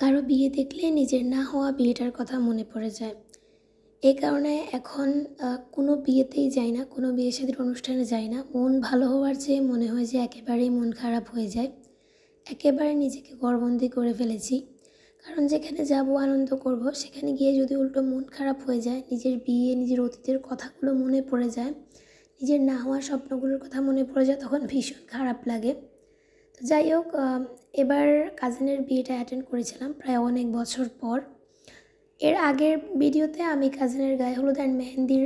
কারও বিয়ে দেখলে নিজের না হওয়া বিয়েটার কথা মনে পড়ে যায়। এই কারণে এখন কোনো বিয়েতেই যাই না, কোনো বিয়ে শাদীর অনুষ্ঠানে যাই না। মন ভালো হওয়ার চেয়ে মনে হয় যে একেবারেই মন খারাপ হয়ে যায়। একেবারে নিজেকে গড়বন্দি করে ফেলেছি। কারণ যেখানে যাব আনন্দ করব, সেখানে গিয়ে যদি উল্টো মন খারাপ হয়ে যায়, নিজের বিয়ে, নিজের অতীতের কথাগুলো মনে পড়ে যায়, নিজের না হওয়া স্বপ্নগুলোর কথা মনে পড়ে যায়, তখন ভীষণ খারাপ লাগে। যাই হোক এবার কাজিনের বিয়েটা অ্যাটেন্ড করেছিলাম প্রায় অনেক বছর পর। এর আগের ভিডিওতে আমি কাজিনের গায়ে হলুদ অ্যান্ড মেহেন্দির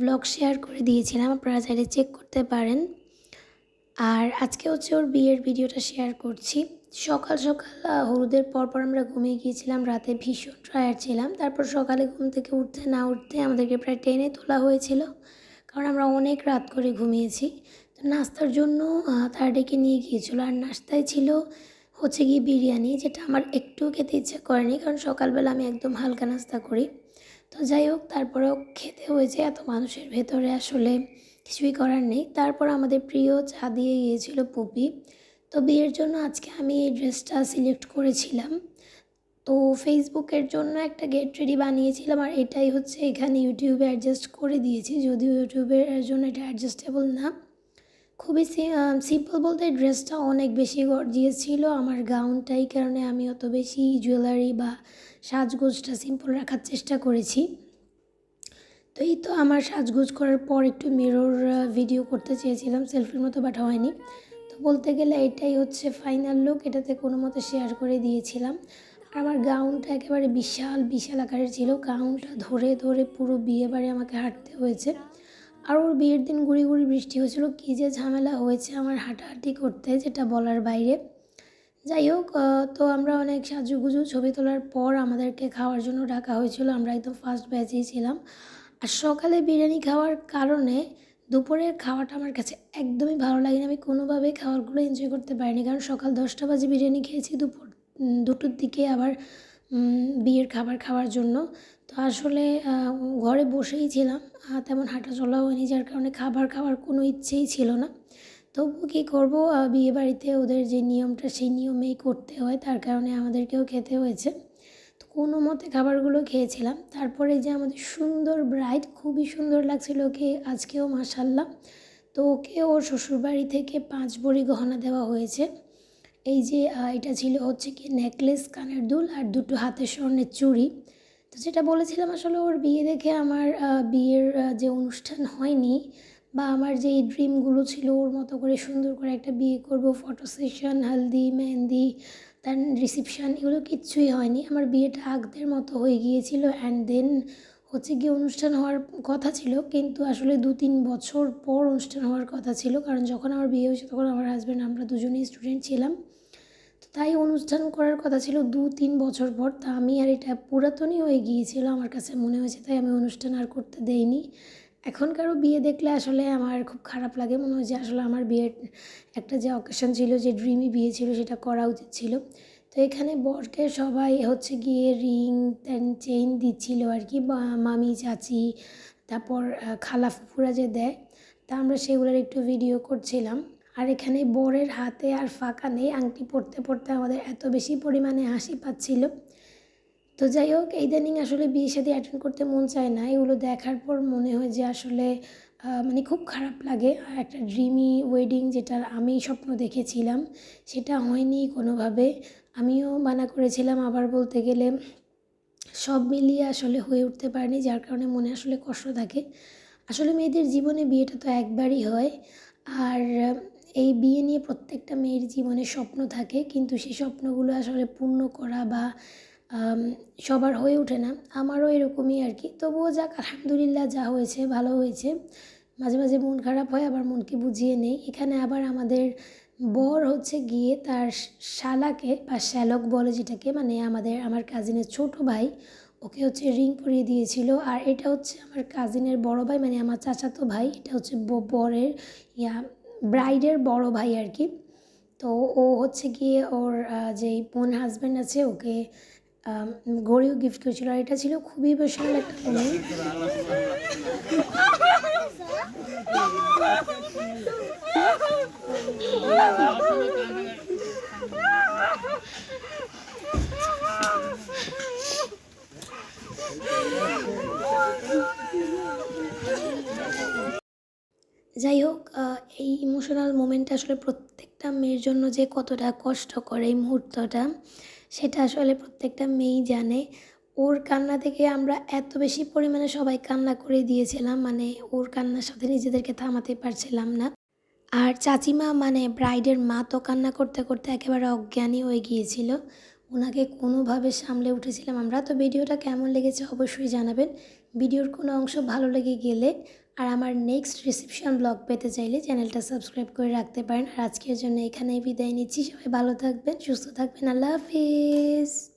ব্লগ শেয়ার করে দিয়েছিলাম, আপনারা চাইলে চেক করতে পারেন। আর আজকে হচ্ছে ওর বিয়ের ভিডিওটা শেয়ার করছি। সকাল সকাল হলুদের পর পর আমরা ঘুমিয়ে গিয়েছিলাম, রাতে ভীষণ টায়ার্ড ছিলাম। তারপর সকালে ঘুম থেকে উঠতে না উঠতে আমাদেরকে প্রায় টেনে তোলা হয়েছিল, কারণ আমরা অনেক রাত করে ঘুমিয়েছি। নাস্তার জন্য তারা ডেকে নিয়ে গিয়েছিল। আর নাস্তায় ছিল হচ্ছে গিয়ে বিরিয়ানি, যেটা আমার একটুও খেতে ইচ্ছা করেনি, কারণ সকালবেলা আমি একদম হালকা নাস্তা করি। তো যাই হোক, তারপরেও খেতে হয়েছে এত মানুষের ভেতরে আসলে কিছুই করার নেই। তারপর আমাদের প্রিয় চা দিয়ে গিয়েছিল পুপি। তো বিয়ের জন্য আজকে আমি এই ড্রেসটা সিলেক্ট করেছিলাম। তো ফেসবুকের জন্য একটা গেট রেডি বানিয়েছিলাম, আর এটাই হচ্ছে এখানে ইউটিউবে অ্যাডজাস্ট করে দিয়েছি। যদিও ইউটিউবের জন্য এটা অ্যাডজাস্টেবল না। খুবই সিম্পল বলতে ড্রেসটা অনেক বেশি গর্জিয়াস ছিল। আমার গাউনটাই কারণে আমি অত বেশি জুয়েলারি বা সাজগোজটা সিম্পল রাখার চেষ্টা করেছি। তো এই তো আমার সাজগোজ করার পর একটু মিরর ভিডিও করতে চেয়েছিলাম সেলফির মতো বাট হয়নি। তো বলতে গেলে এটাই হচ্ছে ফাইনাল লুক এটাতে কোনো মতো শেয়ার করে দিয়েছিলাম। আর আমার গাউনটা একেবারে বিশাল বিশাল আকারের ছিল। গাউনটা ধরে ধরে পুরো বিয়ে বাড়ি আমাকে হাঁটতে হয়েছে। আর ওর বিয়ের দিন গুড়ি গুড়ি বৃষ্টি হয়েছিল। কী যে ঝামেলা হয়েছে আমার হাঁটাহাঁটি করতে, যেটা বলার বাইরে। যাই হোক তো আমরা অনেক সাজুগুজু, ছবি তোলার পর আমাদেরকে খাওয়ার জন্য ডাকা হয়েছিল। আমরা একদম ফার্স্ট ব্যাচেই ছিলাম। আর সকালে বিরিয়ানি খাওয়ার কারণে দুপুরের খাওয়াটা আমার কাছে একদমই ভালো লাগেনি। আমি কোনোভাবেই খাবারগুলো এনজয় করতে পারিনি। কারণ সকাল দশটা বাজে বিরিয়ানি খেয়েছি দুপুর দুটোর দিকে আবার বিয়ের খাবার খাওয়ার জন্য। তো আসলে ঘরে বসেই ছিলাম তেমন হাঁটা চলা হয়নি, যার কারণে খাবার খাওয়ার কোনো ইচ্ছেই ছিল না। তবু কী করব? বিয়ে বাড়িতে ওদের যে নিয়মটা, সেই নিয়মেই করতে হয়, তার কারণে আমাদেরকেও খেতে হয়েছে। তো কোনো মতে খাবারগুলো খেয়েছিলাম, তারপরে যে আমাদের সুন্দর ব্রাইড খুবই সুন্দর লাগছিল ওকে, আজকেও মাসাল্লাহ তো ওকে ওর শ্বশুরবাড়ি থেকে পাঁচ বড়ি গহনা দেওয়া হয়েছে। এই যে এটা ছিল হচ্ছে কি নেকলেস কানের দুল আর দুটো হাতের স্বর্ণের চুড়ি। তো যেটা বলেছিলাম আসলে ওর বিয়ে দেখে আমার বিয়ের যে অনুষ্ঠান হয়নি বা আমার যে এই ড্রিমগুলো ছিল ওর মতো করে সুন্দর করে একটা বিয়ে করব, ফটো সেশন, হলদি, মেহেন্দি, তার রিসিপশান এগুলো কিচ্ছুই হয়নি। আমার বিয়েটা আগদের মতো হয়ে গিয়েছিল অ্যান্ড দেন হচ্ছে গিয়ে অনুষ্ঠান হওয়ার কথা ছিল কিন্তু আসলে দু তিন বছর পর অনুষ্ঠান হওয়ার কথা ছিল কারণ যখন আমার বিয়ে হয়েছে তখন আমার হাজব্যান্ড আমরা দুজনেই স্টুডেন্ট ছিলাম। তাই অনুষ্ঠান করার কথা ছিল দু তিন বছর পর। তা আমি আর এটা পুরাতনই হয়ে গিয়েছিল আমার কাছে মনে হয়েছে, তাই আমি অনুষ্ঠান আর করতে দেইনি। এখনকারও বিয়ে দেখলে আসলে আমার খুব খারাপ লাগে। মনে হয় যে আসলে আমার বিয়ের একটা যে অকেশন ছিল, যে ড্রিমি বিয়ে ছিল, সেটা করা উচিত ছিল। তো এখানে বরকে সবাই হচ্ছে গিয়ে রিং চেইন দিচ্ছিল আর কি মামি, চাচি, তারপর খালা ফুফুরা যে দেয়, তা আমরা সেগুলোর একটু ভিডিও করছিলাম। আর এখানে বরের হাতে আর ফাঁকা নেই। আংটি পরতে পড়তে আমাদের এত বেশি পরিমাণে হাসি পাচ্ছিল। তো যাই হোক ইদানিং আসলে বিয়ে সাথে অ্যাটেন্ড করতে মন চায় না। এগুলো দেখার পর মনে হয় যে আসলে মানে খুব খারাপ লাগে। আর একটা ড্রিমি ওয়েডিং যেটার আমি স্বপ্ন দেখেছিলাম, সেটা হয়নি কোনোভাবে। আমিও মানা করেছিলাম আবার বলতে গেলে সব মিলিয়ে আসলে হয়ে উঠতে পারেনি, যার কারণে মনে আসলে কষ্ট থাকে। আসলে মেয়েদের জীবনে বিয়েটা তো একবারই হয়। আর এই বিয়ে নিয়ে প্রত্যেকটা মেয়ের জীবনে স্বপ্ন থাকে, কিন্তু সেই স্বপ্নগুলো আসলে পূর্ণ করা বা সবার হয়ে ওঠে না। আমারও এরকমই আর কি। তবুও যাক, আলহামদুলিল্লাহ যা হয়েছে, ভালো হয়েছে। মাঝে মাঝে মন খারাপ হয়, আবার মনকে বুঝিয়ে নেই। এখানে আবার আমাদের বর হচ্ছে গিয়ে তার শালাকে বা শ্যালক বলে যেটাকে মানে আমাদের, আমার কাজিনের ছোট ভাই, ওকে হচ্ছে রিং পরিয়ে দিয়েছিল। আর এটা হচ্ছে আমার কাজিনের বড় ভাই মানে আমার চাচাতো ভাই, এটা হচ্ছে বরের ইয়া ব্রাইডের বড় ভাই আর কি তো ও হচ্ছে গিয়ে ওর যেই বোন হাজব্যান্ড আছে, ওকে গড়িও গিফট করেছিল। আর এটা ছিল খুবই বিশাল একটা মোমেন্ট যাই হোক দিনটা আসলে প্রত্যেকটা মেয়ের জন্য যে কতটা কষ্টকর এই মুহূর্তটা, সেটা আসলে প্রত্যেকটা মেয়েই জানে। ওর কান্না থেকে আমরা এত বেশি পরিমাণে সবাই কান্না করে দিয়েছিলাম মানে ওর কান্নার সাথে নিজেদেরকে থামাতে পারছিলাম না। আর চাচিমা মানে ব্রাইডের মা তো কান্না করতে করতে একেবারে অজ্ঞানী হয়ে গিয়েছিল। ওনাকে কোনোভাবে সামলে উঠেছিলাম আমরা। তো ভিডিওটা কেমন লেগেছে অবশ্যই জানাবেন। ভিডিওর কোনো অংশ ভালো লেগে গেলে আর আমার নেক্সট রিসেপশন ব্লগ পেতে চাইলে চ্যানেলটা সাবস্ক্রাইব করে রাখতে পারেন। আর আজকের জন্য এখানেই বিদায় নিচ্ছি। সবাই ভালো থাকবেন, সুস্থ থাকবেন। আল্লাহ হাফিজ।